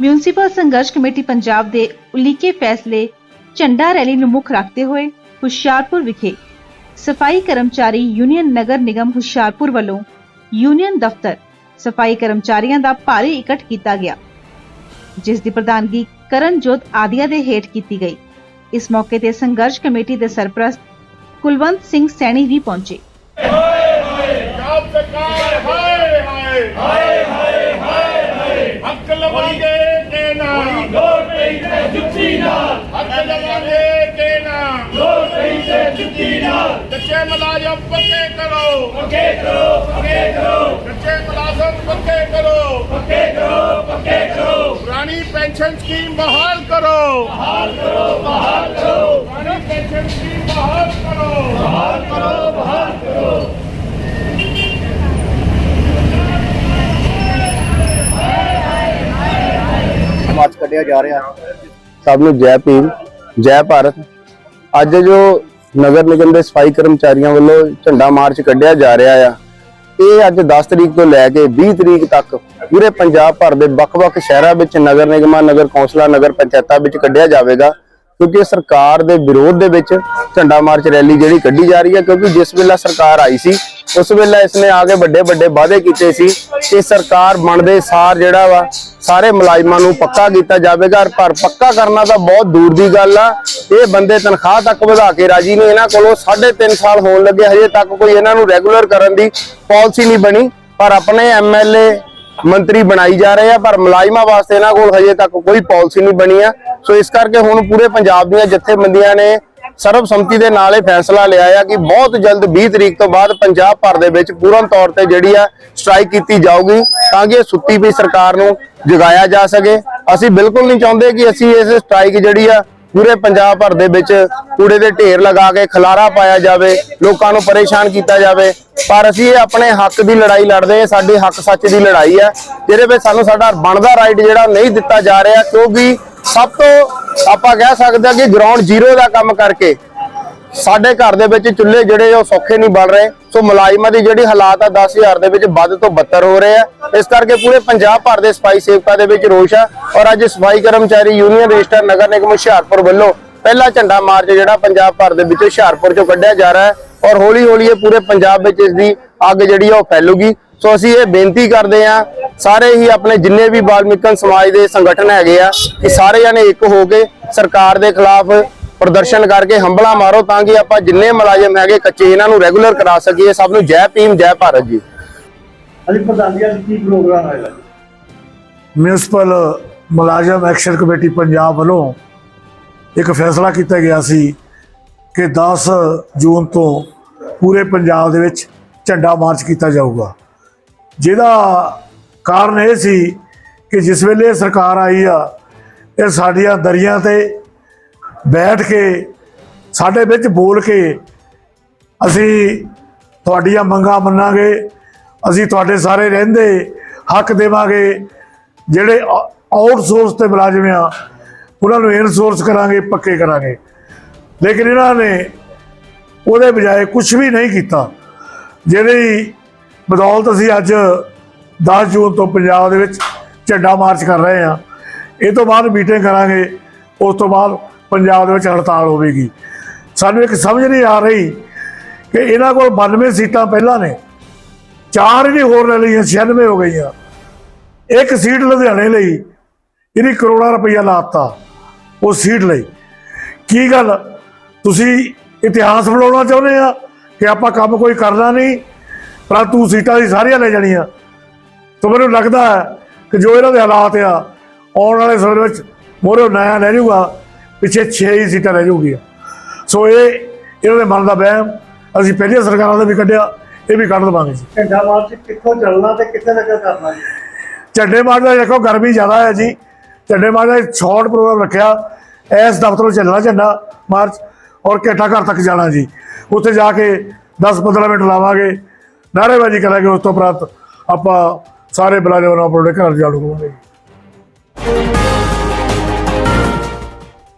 Municipal ਸੰਘਰਸ਼ committee Punjab ਦੇ ਉਲੀਕੇ ਫੈਸਲੇ ਝੰਡਾ ਰੈਲੀ ਨੂੰ ਮੁੱਖ ਰੱਖਦੇ ਹੋਏ ਹੁਸ਼ਿਆਰਪੁਰ ਵਿਖੇ ਸਫ਼ਾਈ ਕਰਮਚਾਰੀ ਯੂਨੀਅਨ ਨਗਰ ਨਿਗਮ ਹੁਸ਼ਿਆਰਪੁਰ ਵੱਲੋਂ ਯੂਨੀਅਨ ਦਫ਼ਤਰ ਸਫ਼ਾਈ ਕਰਮਚਾਰੀਆਂ ਦਾ ਭਾਰੀ ਇਕੱਠ ਕੀਤਾ ਗਿਆ, ਜਿਸ ਦੀ ਪ੍ਰਧਾਨਗੀ ਕਰਨਜੋਤ ਆਦੀਆ ਦੇ ਹੇਠ ਕੀਤੀ ਗਈ। ਇਸ ਮੌਕੇ ਤੇ ਸੰਘਰਸ਼ ਕਮੇਟੀ ਦੇ ਸਰਪ੍ਰਸਤ ਕੁਲਵੰਤ ਸਿੰਘ ਸੈਣੀ ਵੀ ਪਹੁੰਚੇ। ਪੰਜਾਬ ਸਰਕਾਰ, ਹਾਏ ਹਾਏ ਹਾਏ ਹਾਏ ਹਾਏ ਹੱਕ ਲਵਾਂਗੇ ਕਿ ਨਾ ਲੋੜ ਪਈ ਤੇ ਜੁੱਤੀ ਨਾਲ ਹੱਕ ਲਵਾਂਗੇ ਕਿ ਨਾ ਲੋੜ ਪਈ ਤੇ ਜੁੱਤੀ ਨਾਲ ਕੱਚੇ ਮੁਲਾਜ਼ਮ ਪੱਕੇ ਕਰੋ ਪੱਕੇ ਕਰੋ ਪੱਕੇ ਕਰੋ ਕੱਚੇ ਮੁਲਾਜ਼ਮ ਪੱਕੇ ਕਰੋ ਪੱਕੇ ਕਰੋ ਪੱਕੇ ਕਰੋ ਪੁਰਾਣੀ ਪੈਨਸ਼ਨ ਸਕੀਮ ਬਹਾਲ ਕਰੋ ਬਹਾਲ ਕਰੋ ਬਹਾਲ ਕਰੋ ਪੁਰਾਣੀ ਪੈਨਸ਼ਨ ਸਕੀਮ ਬਹਾਲ ਕਰੋ ਬਹਾਲ ਕਰੋ ਬਹਾਲ ਕਰੋ ਮਾਰਚ ਕੱਢਿਆ ਜਾ ਰਿਹਾ ਸਭ ਨੂੰ ਜੈ ਭੀਮ ਜੈ ਭਾਰਤ ਅੱਜ ਜੋ ਨਗਰ ਨਿਗਮ ਦੇ ਸਫ਼ਾਈ ਕਰਮਚਾਰੀਆਂ ਵੱਲੋਂ ਝੰਡਾ ਮਾਰਚ ਕੱਢਿਆ ਜਾ ਰਿਹਾ ਆ। ਇਹ ਅੱਜ 10 ਤਰੀਕ ਤੋਂ ਲੈ ਕੇ 20 ਤਰੀਕ ਤੱਕ ਪੂਰੇ ਪੰਜਾਬ ਭਰ ਦੇ ਵੱਖ-ਵੱਖ ਸ਼ਹਿਰਾਂ ਵਿੱਚ ਨਗਰ ਨਿਗਮਾਂ, ਨਗਰ ਕੌਂਸਲਾਂ, ਨਗਰ ਪੰਚਾਇਤਾਂ ਵਿੱਚ ਕੱਢਿਆ ਜਾਵੇਗਾ। ਕਿਉਂਕਿ ਸਰਕਾਰ ਦੇ ਵਿਰੋਧ ਦੇ ਵਿੱਚ ਝੰਡਾ ਮਾਰਚ ਰੈਲੀ ਜਿਹੜੀ ਕੱਢੀ ਜਾ ਰਹੀ ਹੈ, ਕਿਉਂਕਿ ਜਿਸ ਵੇਲੇ ਸਰਕਾਰ ਆਈ ਸੀ, ਉਸ ਵੇਲੇ ਇਸਨੇ ਆ ਕੇ ਵੱਡੇ ਵੱਡੇ ਵਾਅਦੇ ਕੀਤੇ ਸੀ ਕਿ ਸਰਕਾਰ ਬਣਦੇ ਸਾਰ ਜਿਹੜਾ ਵਾ ਸਾਰੇ ਮੁਲਾਜ਼ਮਾਂ ਨੂੰ ਪੱਕਾ ਕੀਤਾ ਜਾਵੇਗਾ ਪਰ ਪੱਕਾ ਕਰਨਾ ਤਾਂ ਬਹੁਤ ਦੂਰ ਦੀ ਗੱਲ ਆ। ਇਹ ਬੰਦੇ ਤਨਖਾਹ ਤੱਕ ਵਧਾ ਕੇ ਰਾਜੀ ਨੇ, ਇਹਨਾਂ ਕੋਲੋਂ 3.5 ਸਾਲ ਹੋਣ ਲੱਗੇ, ਹਜੇ ਤੱਕ ਕੋਈ ਇਹਨਾਂ ਨੂੰ ਰੈਗੂਲਰ ਕਰਨ ਦੀ ਪਾਲਿਸੀ ਨਹੀਂ ਬਣੀ। ਪਰ ਆਪਣੇ ਐਮਐਲਏ ਮੰਤਰੀ ਬਣਾਈ ਜਾ ਰਹੇ ਆ, ਪਰ ਮੁਲਾਜ਼ਮਾਂ ਵਾਸਤੇ ਇਹਨਾਂ ਕੋਲ ਹਜੇ ਤੱਕ ਕੋਈ ਪਾਲਿਸੀ ਨਹੀਂ ਬਣੀ ਆ। ਸੋ ਇਸ ਕਰਕੇ ਹੁਣ ਪੂਰੇ ਪੰਜਾਬ ਦੀਆਂ ਜਥੇਬੰਦੀਆਂ ਨੇ ਸਰਬਸੰਮਤੀ ਦੇ ਨਾਲ ਇਹ ਫੈਸਲਾ ਲਿਆ ਆ ਕਿ ਬਹੁਤ ਜਲਦ 20 ਤਰੀਕ ਤੋਂ ਬਾਅਦ ਪੰਜਾਬ ਭਰ ਦੇ ਵਿੱਚ ਪੂਰਨ ਤੌਰ ਤੇ ਜਿਹੜੀ ਆ ਸਟ੍ਰਾਈਕ ਕੀਤੀ ਜਾਊਗੀ, ਤਾਂ ਕਿ ਇਹ ਸੁੱਤੀ ਪਈ ਸਰਕਾਰ ਨੂੰ ਜਗਾਇਆ ਜਾ ਸਕੇ। ਅਸੀਂ ਬਿਲਕੁਲ ਨਹੀਂ ਚਾਹੁੰਦੇ ਕਿ ਅਸੀਂ ਇਸ ਸਟ੍ਰਾਈਕ ਜਿਹੜੀ ਆ ਪੂਰੇ ਪੰਜਾਬ ਭਰ ਦੇ ਵਿੱਚ ਕੂੜੇ ਦੇ ਢੇਰ ਲਗਾ ਕੇ ਖਲਾਰਾ ਪਾਇਆ ਜਾਵੇ, ਲੋਕਾਂ ਨੂੰ ਪਰੇਸ਼ਾਨ ਕੀਤਾ ਜਾਵੇ, ਪਰ ਅਸੀਂ ਇਹ ਆਪਣੇ ਹੱਕ ਦੀ ਲੜਾਈ ਲੜਦੇ ਹਾਂ, ਸਾਡੇ ਹੱਕ ਸੱਚ ਦੀ ਲੜਾਈ ਹੈ, ਜਿਹਦੇ ਵਿੱਚ ਸਾਨੂੰ ਸਾਡਾ ਬਣਦਾ ਰਾਈਟ ਜਿਹੜਾ ਨਹੀਂ ਦਿੱਤਾ ਜਾ ਰਿਹਾ, ਕਿਉਂਕਿ ਸਭ ਤੋਂ ਆਪਾਂ ਕਹਿ ਸਕਦੇ ਹਾਂ ਕਿ ਗਰਾਊਂਡ ਜ਼ੀਰੋ ਦਾ ਕੰਮ ਕਰਕੇ ਸਾਡੇ ਘਰ ਦੇ ਵਿੱਚ ਚੁੱਲ੍ਹੇ ਜਿਹੜੇ ਉਹ ਸੌਖੇ ਨਹੀਂ ਬਣ ਰਹੇ। ਸੋ ਮੁਲਾਜ਼ਮਾਂ ਦੀ ਜਿਹੜੀ ਹਾਲਾਤ ਆ 10000 ਦੇ ਵਿੱਚ ਵੱਧ ਤੋਂ ਬੱਤਰ ਹੋ ਰਹੇ ਆ। ਇਸ ਕਰਕੇ ਪੂਰੇ ਪੰਜਾਬ ਭਰ ਦੇ ਸਫ਼ਾਈ ਸੇਵਕਾਂ ਦੇ ਵਿੱਚ ਰੋਸ਼ ਆ। ਔਰ ਅੱਜ ਸਫ਼ਾਈ ਕਰਮਚਾਰੀ ਯੂਨੀਅਨ ਰਜਿਸਟਰ ਨਗਰ ਨਿਗਮ ਹੁਸ਼ਿਆਰਪੁਰ ਵੱਲੋਂ ਪਹਿਲਾ ਝੰਡਾ ਮਾਰਚ ਜਿਹੜਾ ਪੰਜਾਬ ਭਰ ਦੇ ਵਿੱਚ ਹੁਸ਼ਿਆਰਪੁਰ ਚੋਂ ਕੱਢਿਆ ਜਾ ਰਿਹਾ ਹੈ। ਔਰ ਹੌਲੀ ਹੌਲੀ ਇਹ ਪੂਰੇ ਪੰਜਾਬ ਵਿੱਚ ਇਸ ਦੀ ਅੱਗ ਜਿਹੜੀ ਆ ਉਹ ਫੈਲੂਗੀ। ਸੋ ਅਸੀਂ ਇਹ ਬੇਨਤੀ ਕਰਦੇ ਆ ਸਾਰੇ ਹੀ ਆਪਣੇ ਜਿੰਨੇ ਵੀ ਬਾਲਮਿਕਨ ਸਮਾਜ ਦੇ ਸੰਗਠਨ ਹੈਗੇ ਆ ਕਿ ਸਾਰੇ ਜਣੇ ਇੱਕ ਹੋ ਕੇ ਸਰਕਾਰ ਦੇ ਖਿਲਾਫ ਪ੍ਰਦਰਸ਼ਨ ਕਰਕੇ ਹੰਬਲਾ ਮਾਰੋ ਤਾਂ ਕਿ ਆਪਾਂ ਜਿੰਨੇ ਮੁਲਾਜ਼ਮ ਹੈਗੇ ਕੱਚੇ ਇਹਨਾਂ ਨੂੰ ਰੈਗੂਲਰ ਕਰਾ ਸਕੀਏ ਸਭ ਨੂੰ ਜੈ ਭੀਮ ਜੈ ਭਾਰਤ ਜੀ। ਅਜੀ ਪ੍ਰਧਾਨ ਜੀ ਅੱਜ ਕੀ ਪ੍ਰੋਗਰਾਮ ਹੋਏਗਾ ਮਿਊਨਿਸਪਲ ਮੁਲਾਜ਼ਮ ਐਕਸ਼ਨ ਕਮੇਟੀ ਪੰਜਾਬ ਵੱਲੋਂ ਇੱਕ ਫੈਸਲਾ ਕੀਤਾ ਗਿਆ ਸੀ ਕਿ 10 ਜੂਨ ਤੋਂ ਪੂਰੇ ਪੰਜਾਬ ਦੇ ਵਿੱਚ ਝੰਡਾ ਮਾਰਚ ਕੀਤਾ ਜਾਊਗਾ। ਜਿਹਦਾ ਕਾਰਨ ਇਹ ਸੀ ਕਿ ਜਿਸ ਵੇਲੇ ਸਰਕਾਰ ਆਈ ਆ ਇਹ ਸਾਡੀਆਂ ਦਰੀਆਂ ਤੇ ਬੈਠ ਕੇ, ਸਾਡੇ ਵਿੱਚ ਬੋਲ ਕੇ ਅਸੀਂ ਤੁਹਾਡੀਆਂ ਮੰਗਾਂ ਮੰਨਾਂਗੇ, ਅਸੀਂ ਤੁਹਾਡੇ ਸਾਰੇ ਰਹਿੰਦੇ ਹੱਕ ਦੇਵਾਂਗੇ, ਜਿਹੜੇ ਆਊਟਸੋਰਸ ਤੇ ਮੁਲਾਜ਼ਮ ਆ, ਉਹਨਾਂ ਨੂੰ ਇਨਸੋਰਸ ਕਰਾਂਗੇ, ਪੱਕੇ ਕਰਾਂਗੇ। ਲੇਕਿਨ ਇਹਨਾਂ ਨੇ ਉਹਦੇ ਬਜਾਏ ਕੁਝ ਵੀ ਨਹੀਂ ਕੀਤਾ। ਜਿਹੜੀ ਬਦੌਲਤ ਅਸੀਂ ਅੱਜ 10 ਜੂਨ ਤੋਂ ਪੰਜਾਬ ਦੇ ਵਿੱਚ ਝੰਡਾ ਮਾਰਚ ਕਰ ਰਹੇ ਹਾਂ, ਇਹ ਤੋਂ ਬਾਅਦ ਮੀਟਿੰਗ ਕਰਾਂਗੇ, ਉਸ ਤੋਂ ਬਾਅਦ ਪੰਜਾਬ ਦੇ ਵਿੱਚ ਹੜਤਾਲ ਹੋਵੇਗੀ। ਸਾਨੂੰ ਇੱਕ ਸਮਝ ਨਹੀਂ ਆ ਰਹੀ ਕਿ ਇਹਨਾਂ ਕੋਲ 92 ਸੀਟਾਂ ਪਹਿਲਾਂ ਨੇ। ਚਾਰ ਹੀ ਹੋਰ ਲੈ ਲਈਆਂ 96 ਹੋ ਗਈਆਂ। ਇੱਕ ਸੀਟ ਲੁਧਿਆਣੇ ਲਈ, ਇਹਨੇ ਕਰੋੜਾਂ ਰੁਪਈਆ ਲਾਤਾ ਉਹ ਸੀਟ ਲਈ। ਕੀ ਗੱਲ? ਤੁਸੀਂ ਇਤਿਹਾਸ ਬਣਾਉਣਾ ਚਾਹੁੰਦੇ ਆ ਕਿ ਆਪਾਂ ਕੰਮ ਕੋਈ ਕਰਨਾ ਨਹੀਂ, ਪਰੰਤੂ ਸੀਟਾਂ ਦੀ ਸਾਰੀਆਂ ਲੈ ਜਾਣੀਆਂ। ਤਾਂ ਮੈਨੂੰ ਲੱਗਦਾ ਹੈ ਕਿ ਜੋ ਇਹਨਾਂ ਦੇ ਹਾਲਾਤ ਆ, ਆਉਣ ਵਾਲੇ ਸਮੇਂ ਵਿੱਚ ਮੋਰੇ ਨਇਆ ਲੈ ਜੂਗਾ ਪਿੱਛੇ 6 ਹੀ ਸੀਟਾਂ ਰਹਿ ਜਾਊਗੀਆਂ। ਸੋ ਇਹ ਇਹਨਾਂ ਦੇ ਮਨ ਦਾ ਵਹਿਮ ਅਸੀਂ ਪਹਿਲੀਆਂ ਸਰਕਾਰਾਂ ਦਾ ਵੀ ਕੱਢਿਆ ਇਹ ਵੀ ਕੱਢ ਦਵਾਂਗੇ ਜੀ। ਝੰਡਾ ਮਾਰਚ ਕਿੱਥੋਂ ਚੱਲਣਾ ਤੇ ਕਿੱਥੇ ਤੱਕ ਕਰਨਾ ਜੀ? ਝੰਡੇ ਮਾਰਚ ਦਾ ਦੇਖੋ ਗਰਮੀ ਜ਼ਿਆਦਾ ਹੈ ਜੀ। ਝੰਡੇ ਮਾਰਚ ਦਾ ਸ਼ਾਰਟ ਪ੍ਰੋਗਰਾਮ ਰੱਖਿਆ ਇਸ ਦਫ਼ਤਰੋਂ ਚੱਲਣਾ ਝੰਡਾ ਮਾਰਚ ਔਰ ਕੇਟਾ ਘਰ ਤੱਕ ਜਾਣਾ ਜੀ। ਉੱਥੇ ਜਾ ਕੇ 10-15 ਮਿੰਟ ਲਾਵਾਂਗੇ ਨਾਅਰੇਬਾਜ਼ੀ ਕਰਾਂਗੇ ਉਸ ਤੋਂ ਉਪਰੰਤ ਆਪਾਂ ਸਾਰੇ ਬੁਲਾਰੇ ਨੂੰ ਆਪਣੇ ਘਰ ਜਾਣੂ ਕਰਾਂਗੇ।